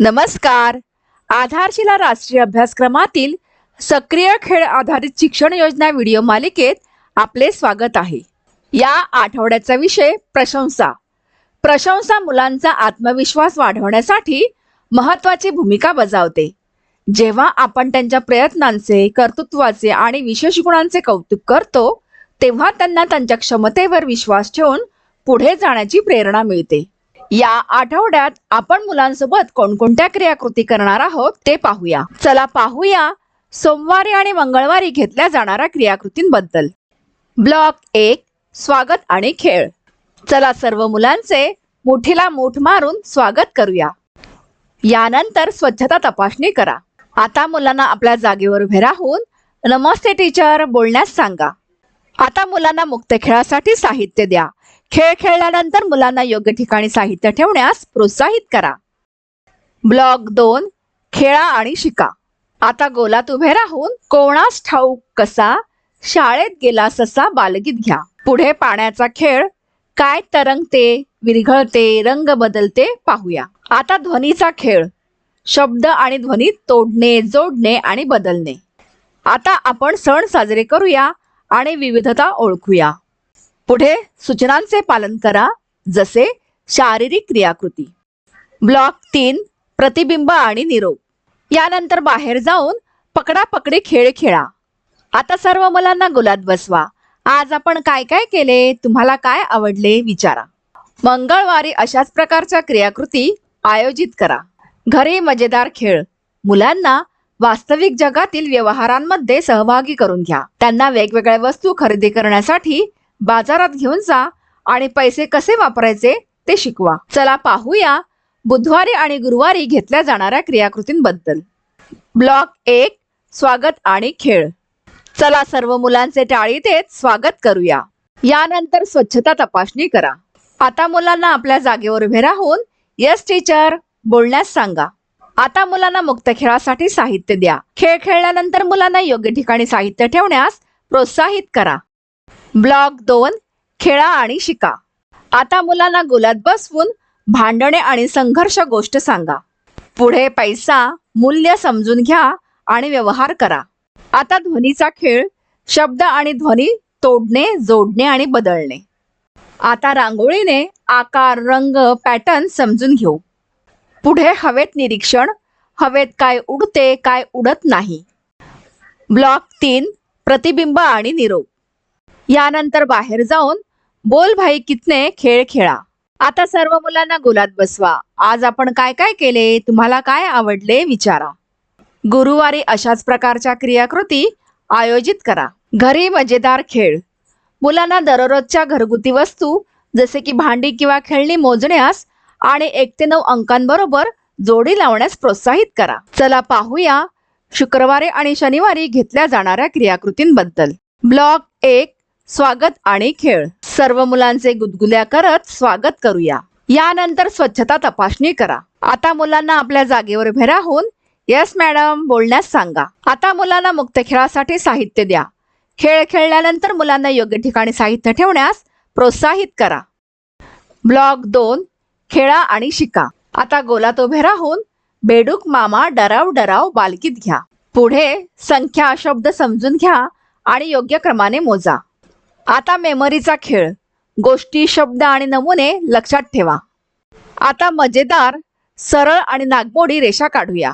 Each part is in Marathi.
नमस्कार. आधारशिला राष्ट्रीय अभ्यासक्रमातील सक्रिय खेळ आधारित शिक्षण योजना व्हिडिओ मालिकेत आपले स्वागत आहे. या आठवड्याचा विषय प्रशंसा. प्रशंसा मुलांचा आत्मविश्वास वाढवण्यासाठी महत्वाची भूमिका बजावते. जेव्हा आपण त्यांच्या प्रयत्नांचे कर्तृत्वाचे आणि विशेष गुणांचे कौतुक करतो तेव्हा त्यांना त्यांच्या क्षमतेवर विश्वास ठेवून पुढे जाण्याची प्रेरणा मिळते. या आठवड्यात आपण मुलांसोबत कोणकोणत्या क्रियाकृती करणार आहोत ते पाहूया. चला पाहूया सोमवारी आणि मंगळवारी घेतल्या जाणाऱ्या क्रियाकृतींबद्दल. ब्लॉक एक स्वागत आणि खेळ. चला सर्व मुलांचे मुठीला मूठ मारून स्वागत करूया. यानंतर स्वच्छता तपासणी करा. आता मुलांना आपल्या जागेवर उभे राहून नमस्ते टीचर बोलण्यास सांगा. आता मुलांना मुक्त खेळासाठी साहित्य द्या. खेळ खेळल्यानंतर मुलांना योग्य ठिकाणी साहित्य ठेवण्यास प्रोत्साहित करा. ब्लॉक दोन खेळा आणि शिका. आता गोलात उभे राहून कोणास ठाऊक कसा? शाळेत गेला ससा बालगीत घ्या. पुढे पाण्याचा खेळ काय तरंगते विरघळते रंग बदलते पाहूया. आता ध्वनीचा खेळ शब्द आणि ध्वनी तोडणे जोडणे आणि बदलणे. आता आपण सण साजरे करूया आणि विविधता ओळखूया. पुढे सूचनांचे पालन करा जसे शारीरिक क्रियाकृती. ब्लॉक तीन प्रतिबिंब आणि निरोप. यानंतर बाहेर जाऊन पकडापकडी खेळ खेळा. आता सर्व मुलांना गुलात बसवा. आज आपण काय काय केले? तुम्हाला काय आवडले? विचारा. मंगळवारी अशाच प्रकारच्या क्रियाकृती आयोजित करा. घरी मजेदार खेळ. मुलांना वास्तविक जगातील व्यवहारांमध्ये सहभागी करून घ्या. त्यांना वेगवेगळ्या वस्तू खरेदी करण्यासाठी बाजारात घेऊन जा आणि पैसे कसे वापरायचे ते शिकवा. चला पाहूया बुधवारी आणि गुरुवारी घेतल्या जाणाऱ्या क्रियाकृतींबद्दल. ब्लॉक एक स्वागत आणि खेळ. चला सर्व मुलांचे टाळी देत स्वागत करूया. यानंतर स्वच्छता तपासणी करा. आता मुलांना आपल्या जागेवर उभे राहून यस टीचर बोलण्यास सांगा. आता मुलांना मुक्त खेळासाठी साहित्य द्या. खेळ खेळल्यानंतर मुलांना योग्य ठिकाणी साहित्य ठेवण्यास प्रोत्साहित करा. ब्लॉक दोन खेळा आणि शिका. आता मुलांना गुलात बसवून भांडणे आणि संघर्ष गोष्ट सांगा. पुढे पैसा मूल्य समजून घ्या आणि व्यवहार करा. आता ध्वनीचा खेळ शब्द आणि ध्वनी तोडणे जोडणे आणि बदलणे. आता रांगोळीने आकार रंग पॅटर्न समजून घेऊ. पुढे हवेत निरीक्षण हवेत काय उडते काय उडत नाही. ब्लॉक तीन प्रतिबिंब आणि निरोप. यानंतर बाहेर जाऊन बोल भाई कितने खेळ खेळा. आता सर्व मुलांना गोलात बसवा. आज आपण काय काय केले? तुम्हाला काय आवडले? विचारा. गुरुवारी अशाच प्रकारच्या क्रियाकृती आयोजित करा. घरी मजेदार खेळ. मुलांना दररोजच्या घरगुती वस्तू जसे की भांडी किंवा खेळणी मोजण्यास आणि एक ते नऊ अंकांबरोबर जोडी लावण्यास प्रोत्साहित करा. चला पाहूया शुक्रवारी आणि शनिवारी घेतल्या जाणाऱ्या क्रियाकृतींबद्दल. ब्लॉक एक स्वागत आणि खेळ. सर्व मुलांचे गुदगुल्या करत स्वागत करूया. यानंतर स्वच्छता तपासणी करा. आता मुलांना आपल्या जागेवर उभे राहून येस मॅडम बोलण्यास सांगा. आता मुलांना मुक्त खेळासाठी साहित्य द्या. खेळ खेळल्यानंतर मुलांना योग्य ठिकाणी साहित्य ठेवण्यास प्रोत्साहित करा. ब्लॉक दोन खेळा आणि शिका. आता गोलात उभे राहून बेडूक मामा डराव डराव बालकीत घ्या. पुढे संख्या शब्द समजून घ्या आणि योग्य क्रमाने मोजा. आता मेमरीचा खेळ. गोष्टी शब्द आणि नमुने लक्षात ठेवा. आता मजेदार सरळ आणि नागमोडी रेषा काढूया.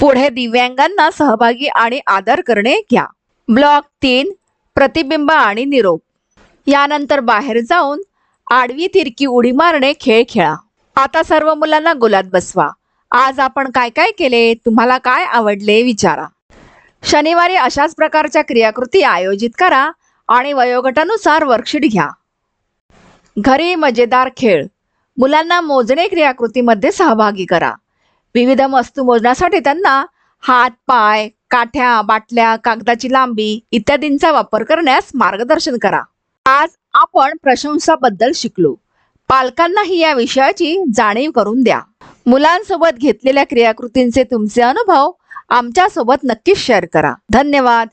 पुढे दिव्यांगांना सहभागी आणि आदर करणे घ्या. ब्लॉक तीन प्रतिबिंब आणि निरोप. यानंतर बाहेर जाऊन आडवी तिरकी उडी मारणे खेळ खेळा. आता सर्व मुलांना गोलात बसवा. आज आपण काय काय केले? तुम्हाला काय आवडले? विचारा. शनिवारी अशाच प्रकारच्या क्रियाकृती आयोजित करा. आणि वयोगटानुसार वर्कशीट घ्या. घरी मजेदार खेळ. मुलांना मोजणे क्रियाकृतीमध्ये सहभागी करा. विविध वस्तू मोजण्यासाठी त्यांना हात पाय काठ्या बाटल्या कागदाची लांबी इत्यादींचा वापर करण्यास मार्गदर्शन करा. आज आपण प्रशंसाबद्दल शिकलो. पालकांनाही या विषयाची जाणीव करून द्या. मुलांसोबत घेतलेल्या क्रियाकृतींचे तुमचे अनुभव आमच्यासोबत नक्कीच शेअर करा. धन्यवाद.